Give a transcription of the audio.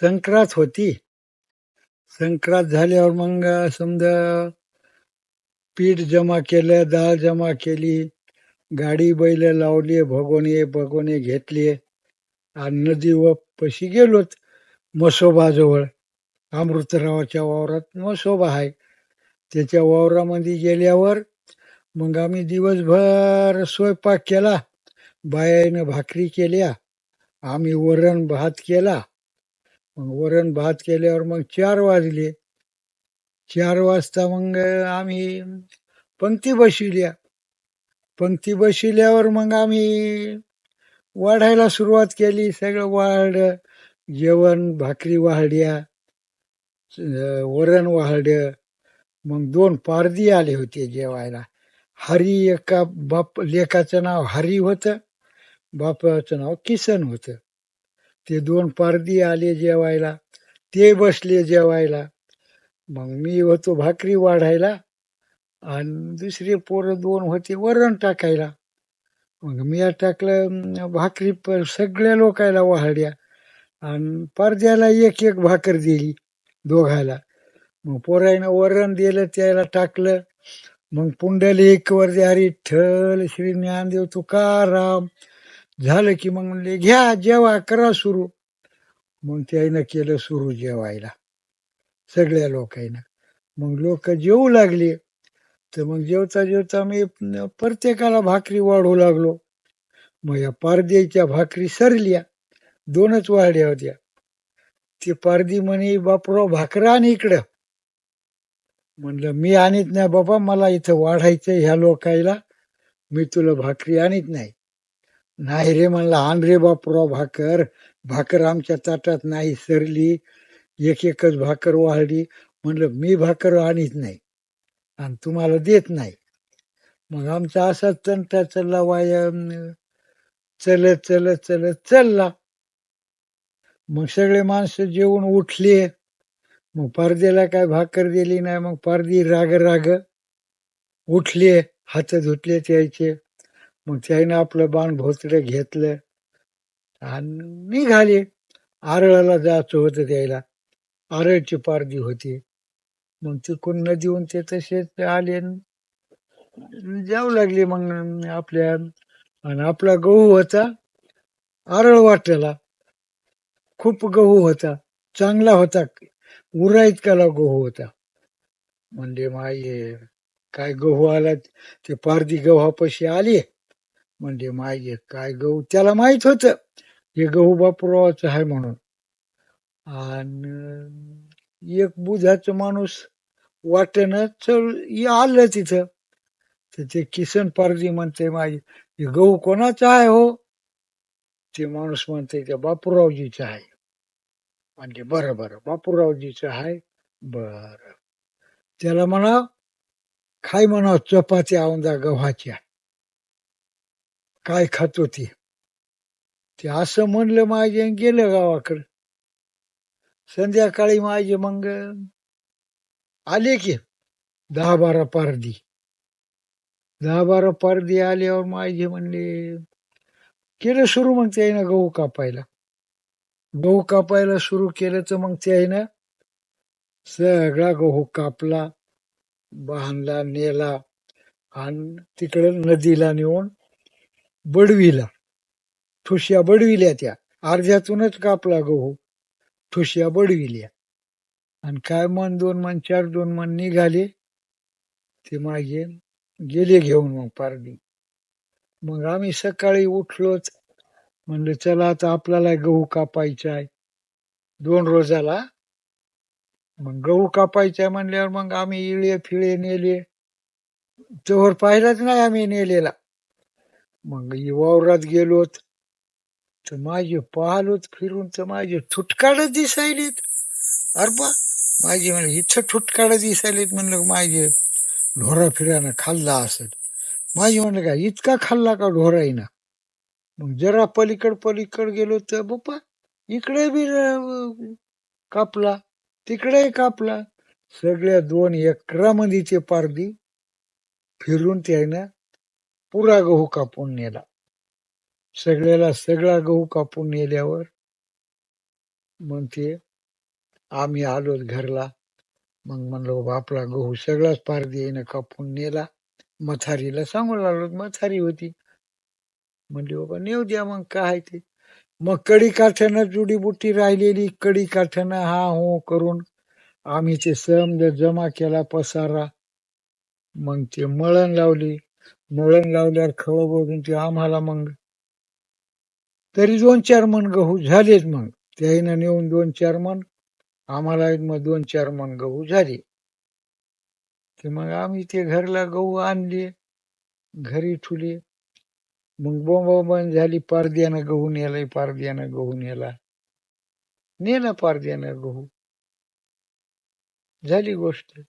संक्रांत होती. संक्रांत झाल्यावर मग समजा पीठ जमा केलं डाळ जमा केली गाडी बैल लावली भगोने भगोने घेतले. आणि नदी व पशी गेलोत मसोबाजवळ. अमृतरावाच्या वावरात मसोबा आहे. त्याच्या वावरामध्ये गेल्यावर मग आम्ही दिवसभर स्वयंपाक केला. बायानं भाकरी केल्या. आम्ही वरण भात केला. मग वरण भात केल्यावर मग चार वाजले. चार वाजता मग आम्ही पंक्ती बशिल्या पंक्ती बशिल्यावर मग आम्ही वाढायला सुरुवात केली. सगळं वाढ जेवण भाकरी वाढल्या वरण वाढलं मग दोन पारधी आले होते जेवायला. हरी एका बाप लेकाचं नाव हरी होतं. बापाचं नाव किसन होतं. ते दोन पारदी आले जेवायला ते बसले जेवायला. मग मी होतो भाकरी वाढायला आणि दुसरे पोरं दोन होते वरण टाकायला. मग मी टाकलं भाकरी प सगळ्या लोकायला वाढल्या आणि पारद्याला एक एक भाकर दिली दोघायला मग पोरायनं वरण दिलं त्याला टाकलं. मग पुंडलिक एक हरी ठल श्री ज्ञानदेव तुकाराम झालं की मग म्हणले घ्या जेवा करा सुरू. मग त्याईनं केलं सुरू जेवायला सगळ्या लोकांना. मग लोक जेवू लागले. तर मग जेवता जेवता मी प्रत्येकाला भाकरी वाढू लागलो. मग या पारदेच्या भाकरी सरल्या. दोनच वाढ्या होत्या. ती पारदी म्हणे बापराव भाकर आण इकडं. म्हणलं मी आणत नाही बाबा मला इथं वाढायचं ह्या लोकायला. मी तुला भाकरी आणत नाही. नाही रे म्हणला आण रे बापराव भाकर. भाकर आमच्या ताटात नाही सरली. एक एकच भाकर वाढली. म्हणलं मी भाकर आणीत नाही आणि तुम्हाला देत नाही. मग आमचा असाच तंटा चालला वाया चलत चलत चलत चालला. मग सगळे माणसं जेवून उठले. मग पारदेला काय भाकर दिली नाही मग पारदी राग राग उठले. हात धुतले त्याचे. मग त्याईनं आपलं बाण भोसडे घेतलं. आणि निघाले. आरळाला जायचं होतं त्याला आरळची पारदी होती. मग तिकडून नदीहून ते तसेच आले. जाऊ लागले मग आपल्या आणि आपला गहू होता. आरळ वाटेला. खूप गहू होता. चांगला होता. उरा इतकाला गहू होता. म्हणजे माये काय गहू आला? ते पारदी गव्हापाशी आली. म्हणजे माये काय गहू? त्याला माहीत होत हे गहू बापुरावाचं आहे म्हणून. आणि एक बुधाचं माणूस वाटेनं चल आलं तिथं. तर ते किसन पारजी म्हणते माझे हे गहू कोणाचा आहे हो? ते माणूस म्हणते त्या बापूरावजीचं आहे. म्हणजे बरं बरं बापूरावजीचं आहे. बर. त्याला म्हणा खाय म्हणा चपात्या औंदा गव्हाच्या काय खातो होती? ते असं म्हणलं माझे गेलं गावाकडं. संध्याकाळी माझे मग आले की दहा बारा पारदी दहा बारा पारदी आल्यावर माझे म्हणले केलं सुरू मग त्यानं गहू कापायला. गहू कापायला सुरू केलं तर मग त्यानं सगळा गहू कापला बांधला नेला आणि तिकडे नदीला नेऊन बडविला. ठुश्या बडविल्या त्या. अर्ध्यातूनच कापला गहू हो. ठुश्या बडविल्या. आणि काय मन दोन मन चार दोन मन निघाले. ते मागे गेले घेऊन मग पारडी. मग आम्ही सकाळी उठलोच. म्हणलं चला आता आपल्याला गहू कापायचा आहे. दोन रोजाला. मग गहू कापायचा म्हणल्यावर मग आम्ही इळे फिळे नेले. तोवर पाहिलाच नाही आम्ही नेलेला. मग इ वावरात गेलोत तर माझे पाहलोत फिरून तर माझे ठुटकाड दिसायलेत. अरे बा माझे म्हणजे इथं ठुटकाड दिसायलेत म्हणलं माझे ढोरा फिरानं खाल्ला असत. माझे म्हणलं का इतका खाल्ला का ढोराईना? मग जरा पलीकड पलीकड गेलो तर बाप्पा इकडे बी कापला तिकडे कापला. सगळ्या दोन एकरामध्ये ते पारदी फिरून त्यानं पुरा गहू कापून नेला. सगळ्याला सगळा गहू कापून नेल्यावर मग ते आम्ही आलो घरला. मग म्हणलो बाबा आपला गहू सगळाच पार देईन कापून नेला. मथारीला सांगू लागलो मथारी होती. म्हणली बाबा नेऊ द्या मग काय ते. मग कडी काठ्यानं जुडीबुटी राहिलेली कडी काठ्यानं हा हो करून आम्ही ते समज जमा केला पसारा. मग ते मळण लावली. मळण लावल्यावर खळबळून बघून ते आम्हाला मग. तरी दोन चार मन गहू झालेच मग. त्याईनं नेऊन दोन चार मन आम्हाला मग दोन चार मन गहू झाले. ते मग आम्ही ते घरला गहू आणले घरी ठुले. मग बोंबाबोंब झाली पारद्यानं गहू नेलाय पारद्यानं गहू नेला. नेला पारद्यानं गहू. झाली गोष्ट.